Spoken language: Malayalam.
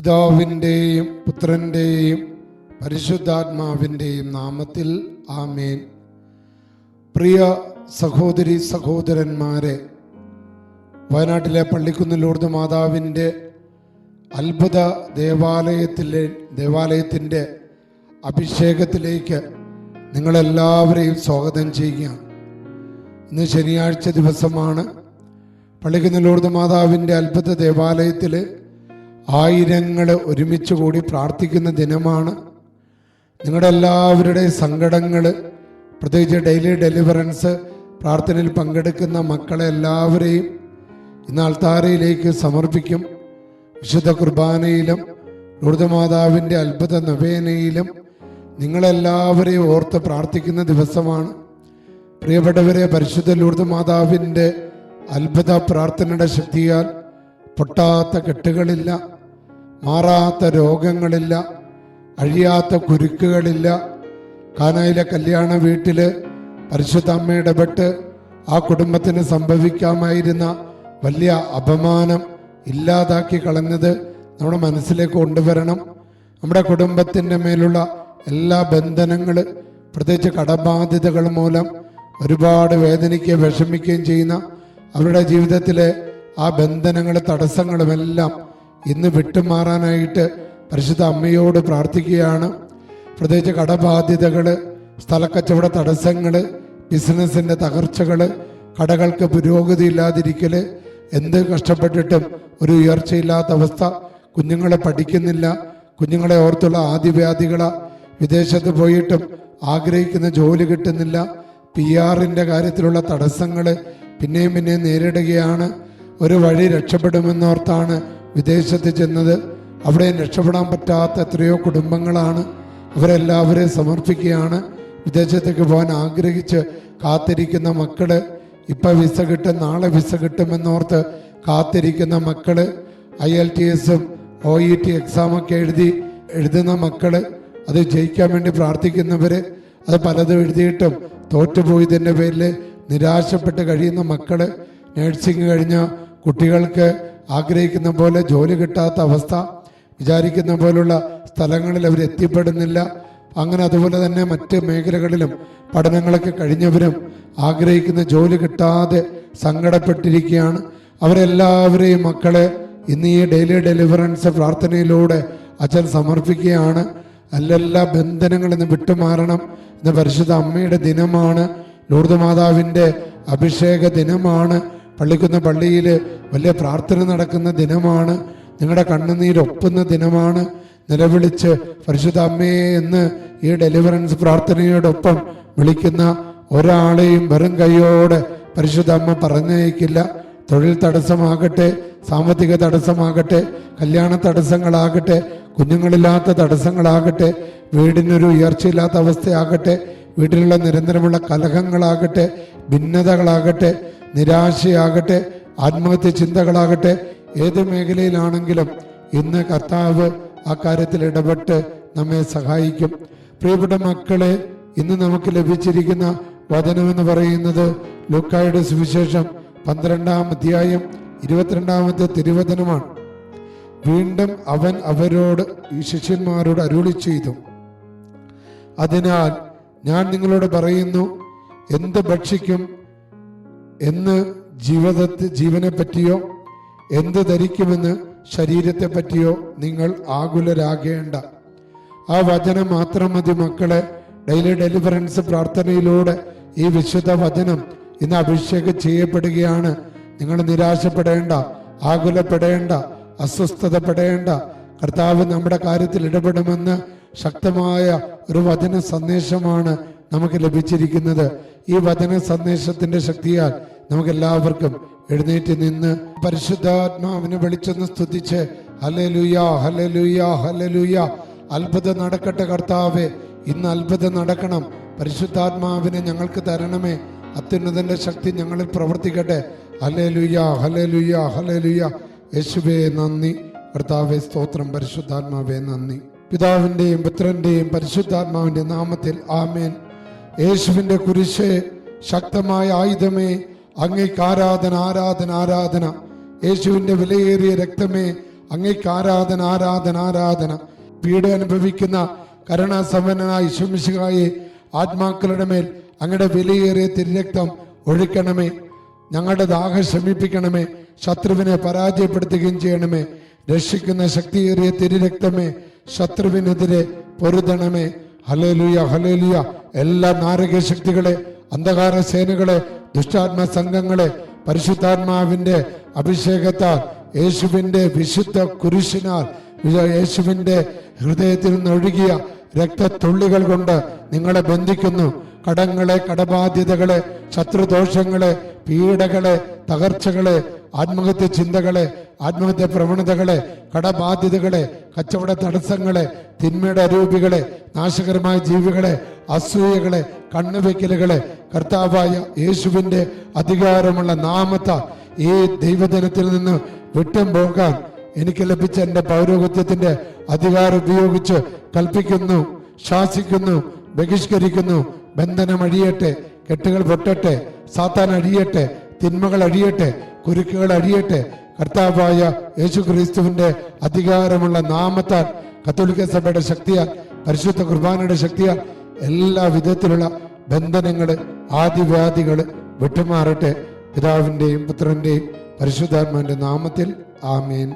പിതാവിന്റെയും പുത്രന്റെയും പരിശുദ്ധാത്മാവിന്റെയും നാമത്തിൽ ആമേൻ. പ്രിയ സഹോദരി സഹോദരന്മാരെ വയനാട്ടിലെ പള്ളിക്കുന്ന് ലൂർദ് മാതാവിന്റെ അത്ഭുത ദേവാലയത്തിലെ ദേവാലയത്തിന്റെ അഭിഷേകത്തിലേക്ക് നിങ്ങളെല്ലാവരെയും സ്വാഗതം ചെയ്യുകയാണ്. ഇന്ന് ശനിയാഴ്ച ദിവസമാണ്. പള്ളിക്കുന്ന് ലൂർദ് മാതാവിന്റെ അത്ഭുത ദേവാലയത്തിൽ ആയിരങ്ങൾ ഒരുമിച്ച് കൂടി പ്രാർത്ഥിക്കുന്ന ദിനമാണ്. നിങ്ങളുടെ എല്ലാവരുടെയും സങ്കടങ്ങൾ പ്രത്യേകിച്ച് ഡെയിലി ഡെലിവറൻസ് പ്രാർത്ഥനയിൽ പങ്കെടുക്കുന്ന മക്കളെ എല്ലാവരെയും ഇന്ന് അൾത്താരയിലേക്ക് സമർപ്പിക്കും. വിശുദ്ധ കുർബാനയിലും ലൂർദമാതാവിന്റെ അത്ഭുത നവേനയിലും നിങ്ങളെല്ലാവരെയും ഓർത്ത് പ്രാർത്ഥിക്കുന്ന ദിവസമാണ്. പ്രിയപ്പെട്ടവരെ പരിശുദ്ധ ലൂർദ് മാതാവിന്റെ അത്ഭുത പ്രാർത്ഥനയുടെ ശക്തിയാൽ പൊട്ടാത്ത കെട്ടുകളില്ല. മാറാത്ത രോഗങ്ങളില്ല അഴിയാത്ത കുരുക്കുകളില്ല. കാനയിലെ കല്യാണ വീട്ടിൽ പരിശുദ്ധ അമ്മ ഇടപെട്ട് ആ കുടുംബത്തിന് സംഭവിക്കാമായിരുന്ന വലിയ അപമാനം ഇല്ലാതാക്കി കളഞ്ഞത് നമ്മുടെ മനസ്സിലേക്ക് കൊണ്ടുവരണം. നമ്മുടെ കുടുംബത്തിന്റെ മേലുള്ള എല്ലാ ബന്ധനങ്ങൾ പ്രത്യേകിച്ച് കടബാധ്യതകൾ മൂലം ഒരുപാട് വേദനിക്കുകയും വിഷമിക്കുകയും ചെയ്യുന്ന അവരുടെ ജീവിതത്തിലെ ആ ബന്ധനങ്ങൾ തടസ്സങ്ങളുമെല്ലാം ഇന്ന് വിട്ടുമാറാനായിട്ട് പരിശുദ്ധ അമ്മയോട് പ്രാർത്ഥിക്കുകയാണ്. പ്രത്യേകിച്ച് കടബാധ്യതകൾ സ്ഥലക്കച്ചവട തടസ്സങ്ങൾ ബിസിനസ്സിന്റെ തകർച്ചകൾ കടകൾക്ക് പുരോഗതി ഇല്ലാതിരിക്കൽ എന്ത് കഷ്ടപ്പെട്ടിട്ടും ഒരു ഉയർച്ചയില്ലാത്ത അവസ്ഥ കുഞ്ഞുങ്ങളെ പഠിക്കുന്നില്ല കുഞ്ഞുങ്ങളെ ഓർത്തുള്ള ആദിവ്യാധികള വിദേശത്ത് പോയിട്ടും ആഗ്രഹിക്കുന്ന ജോലി കിട്ടുന്നില്ല പി ആറിന്റെ കാര്യത്തിലുള്ള തടസ്സങ്ങൾ പിന്നെയും പിന്നെയും നേരിടുകയാണ് ഒരു വഴി രക്ഷപ്പെടുമെന്നോർത്താണ് വിദേശത്ത് ചെന്നത് അവിടെ രക്ഷപ്പെടാൻ പറ്റാത്ത എത്രയോ കുടുംബങ്ങളാണ് അവരെല്ലാവരെയും സമർപ്പിക്കുകയാണ്. വിദേശത്തേക്ക് പോകാൻ ആഗ്രഹിച്ച് കാത്തിരിക്കുന്ന മക്കൾ ഇപ്പം വിസ കിട്ടും നാളെ വിസ കിട്ടുമെന്നോർത്ത് കാത്തിരിക്കുന്ന മക്കൾ ഐ എൽ ടി എസും ഒ ഇ ടി എക്സാമൊക്കെ എഴുതി എഴുതുന്ന മക്കൾ അത് ജയിക്കാൻ വേണ്ടി പ്രാർത്ഥിക്കുന്നവര് അത് പലതും എഴുതിയിട്ടും തോറ്റുപോയതിന്റെ പേരിൽ നിരാശപ്പെട്ട് കഴിയുന്ന മക്കൾ നഴ്സിംഗ് കഴിഞ്ഞ കുട്ടികൾക്ക് ആഗ്രഹിക്കുന്ന പോലെ ജോലി കിട്ടാത്ത അവസ്ഥ വിചാരിക്കുന്ന പോലുള്ള സ്ഥലങ്ങളിൽ അവർ എത്തിപ്പെടുന്നില്ല. അങ്ങനെ അതുപോലെ തന്നെ മറ്റ് മേഖലകളിലും പഠനങ്ങളൊക്കെ കഴിഞ്ഞവരും ആഗ്രഹിക്കുന്ന ജോലി കിട്ടാതെ സങ്കടപ്പെട്ടിരിക്കുകയാണ്. അവരെല്ലാവരെയും മക്കളെ ഇന്ന് ഈ ഡെയിലി ഡെലിവറൻസ് പ്രാർത്ഥനയിലൂടെ അച്ഛൻ സമർപ്പിക്കുകയാണ്. അല്ലെല്ലാ ബന്ധനങ്ങളിൽ വിട്ടുമാറണം ഇന്ന് പരിശുദ്ധ അമ്മയുടെ ദിനമാണ്. ലൂർദ് മാതാവിന്റെ അഭിഷേക ദിനമാണ്. പള്ളിക്കുന്ന പള്ളിയിൽ വലിയ പ്രാർത്ഥന നടക്കുന്ന ദിനമാണ്. നിങ്ങളുടെ കണ്ണുനീരൊപ്പുന്ന ദിനമാണ്. നിലവിളിച്ച് പരിശുദ്ധ അമ്മയെ എന്ന് ഈ ഡെലിവറൻസ് പ്രാർത്ഥനയോടൊപ്പം വിളിക്കുന്ന ഒരാളെയും വെറും കൈയോടെ പരിശുദ്ധ അമ്മ പറഞ്ഞയക്കില്ല. തൊഴിൽ തടസ്സമാകട്ടെ സാമ്പത്തിക തടസ്സമാകട്ടെ കല്യാണ തടസ്സങ്ങളാകട്ടെ കുഞ്ഞുങ്ങളില്ലാത്ത തടസ്സങ്ങളാകട്ടെ വീടിനൊരു ഉയർച്ചയില്ലാത്ത അവസ്ഥയാകട്ടെ വീട്ടിലുള്ള നിരന്തരമുള്ള കലഹങ്ങളാകട്ടെ ഭിന്നതകളാകട്ടെ നിരാശയാകട്ടെ ആത്മഹത്യ ചിന്തകളാകട്ടെ ഏത് മേഖലയിലാണെങ്കിലും ഇന്ന് കർത്താവ് ആ കാര്യത്തിൽ ഇടപെട്ട് നമ്മെ സഹായിക്കും. പ്രിയപ്പെട്ട മക്കളെ ഇന്ന് നമുക്ക് ലഭിച്ചിരിക്കുന്ന വചനമെന്ന് പറയുന്നത് ലുക്കായുടെ സുവിശേഷം പന്ത്രണ്ടാം അധ്യായം ഇരുപത്തിരണ്ടാമത്തെ തിരുവചനമാണ്. വീണ്ടും അവൻ അവരോട് ഈ ശിഷ്യന്മാരോട് അരുളി ചെയ്തു. അതിനാൽ ഞാൻ നിങ്ങളോട് പറയുന്നു എന്ത് ഭക്ഷിക്കും എന്ന് ജീവിതത്തെ ജീവനെ പറ്റിയോ എന്ത് ധരിക്കുമെന്ന് ശരീരത്തെ പറ്റിയോ നിങ്ങൾ ആകുലരാകേണ്ട. ആ വചനം മാത്രം മതി മക്കളെ. ഡെയിലി ഡെലിവറൻസ് പ്രാർത്ഥനയിലൂടെ ഈ വിശുദ്ധ വചനം ഇന്ന് അഭിഷേകം ചെയ്യപ്പെടുകയാണ്. നിങ്ങൾ നിരാശപ്പെടേണ്ട ആകുലപ്പെടേണ്ട അസ്വസ്ഥതപ്പെടേണ്ട. കർത്താവ് നമ്മുടെ കാര്യത്തിൽ ഇടപെടുമെന്ന് ശക്തമായ ഒരു വചന സന്ദേശമാണ് നമുക്ക് ലഭിച്ചിരിക്കുന്നത്. ഈ വചന സന്ദേശത്തിന്റെ ശക്തിയാൽ നമുക്ക് എല്ലാവർക്കും എഴുന്നേറ്റ് നിന്ന് പരിശുദ്ധാത്മാവിനെ വിളിച്ചൊന്ന് സ്തുതിച്ച് ഹലലുയാ ഹലലുയാ ഹലലുയാ അത്ഭുതം നടക്കട്ടെ കർത്താവേ. ഇന്ന് അത്ഭുതം നടക്കണം. പരിശുദ്ധാത്മാവിനെ ഞങ്ങൾക്ക് തരണമേ. അത്യുന്നതന്റെ ശക്തി ഞങ്ങളിൽ പ്രവർത്തിക്കട്ടെ. ഹലലുയാ ഹലലുയാ ഹലലുയാ യേശുവേ നന്ദി. കർത്താവെ സ്തോത്രം. പരിശുദ്ധാത്മാവേ നന്ദി. പിതാവിന്റെയും പുത്രന്റെയും പരിശുദ്ധാത്മാവിന്റെ നാമത്തിൽ ആമേൻ. യേശുവിന്റെ കുരിശ് ശക്തമായ ആയുധമേ. അങ്ങേക്ക് ആരാധന ആരാധന ആരാധന. യേശുവിന്റെ വിലയേറിയ രക്തമേ അങ്ങേക്ക് ആരാധന ആരാധന ആരാധന. പീഡ അനുഭവിക്കുന്ന കരുണാസമ്പന്നനായ ശുമിശുകായെ ആത്മാക്കളുടെ മേൽ അങ്ങയുടെ വിലയേറിയ തിരുരക്തം ഒഴിക്കണമേ. ഞങ്ങളുടെ ദാഹ ശമിപ്പിക്കണമേ. ശത്രുവിനെ പരാജയപ്പെടുത്തുകയും ചെയ്യണമേ. രക്ഷിക്കുന്ന ശക്തിയേറിയ തിരുരക്തമേ ശത്രുവിനെതിരെ പൊരുതണമേ. ഹലേലുയ ഹലേലുയ എല്ലാ നാരക ശക്തികളെ അന്ധകാര സേനകളെ ദുഷ്ടാത്മ സംഘങ്ങളെ പരിശുദ്ധാത്മാവിന്റെ അഭിഷേകത്താൽ യേശുവിന്റെ വിശുദ്ധ കുരിശിനാൽ യേശുവിന്റെ ഹൃദയത്തിൽ നിന്നൊഴുകിയ രക്തത്തുള്ളികൾ കൊണ്ട് നിങ്ങളെ ബന്ധിക്കുന്നു. കടങ്ങളെ കടബാധ്യതകളെ ശത്രുദോഷങ്ങളെ പീഡകളെ തകർച്ചകളെ ആത്മഹത്യ ചിന്തകളെ ആത്മഹത്യ പ്രവണതകളെ കടബാധ്യതകളെ കച്ചവട തടസ്സങ്ങളെ തിന്മയുടെ അരൂപികളെ നാശകരമായ ജീവികളെ അസൂയകളെ കണ്ണുവെക്കലുകളെ കർത്താവായ യേശുവിന്റെ അധികാരമുള്ള നാമത്ത ഈ ദൈവജനത്തിൽ നിന്ന് വിട്ടും പോകാൻ എനിക്ക് ലഭിച്ച എന്റെ പൗരോഹിത്യത്തിന്റെ അധികാരം ഉപയോഗിച്ച് കൽപ്പിക്കുന്നു ശാസിക്കുന്നു ബഹിഷ്കരിക്കുന്നു ബന്ധനം അഴിയട്ടെ കെട്ടുകൾ പൊട്ടട്ടെ സാത്താൻ അഴിയട്ടെ തിന്മകൾ അഴിയട്ടെ കുരുക്കുകൾ അഴിയട്ടെ കർത്താവായ യേശു ക്രിസ്തുവിന്റെ അധികാരമുള്ള നാമത്താൽ കത്തോലിക്ക സഭയുടെ ശക്തിയാൽ പരിശുദ്ധ കുർബാനയുടെ ശക്തിയാൽ എല്ലാ വിധത്തിലുള്ള ബന്ധനങ്ങൾ ആദിവ്യാധികൾ വിട്ടുമാറട്ടെ. പിതാവിന്റെയും പുത്രന്റെയും പരിശുദ്ധാത്മാവിന്റെ നാമത്തിൽ ആമേൻ.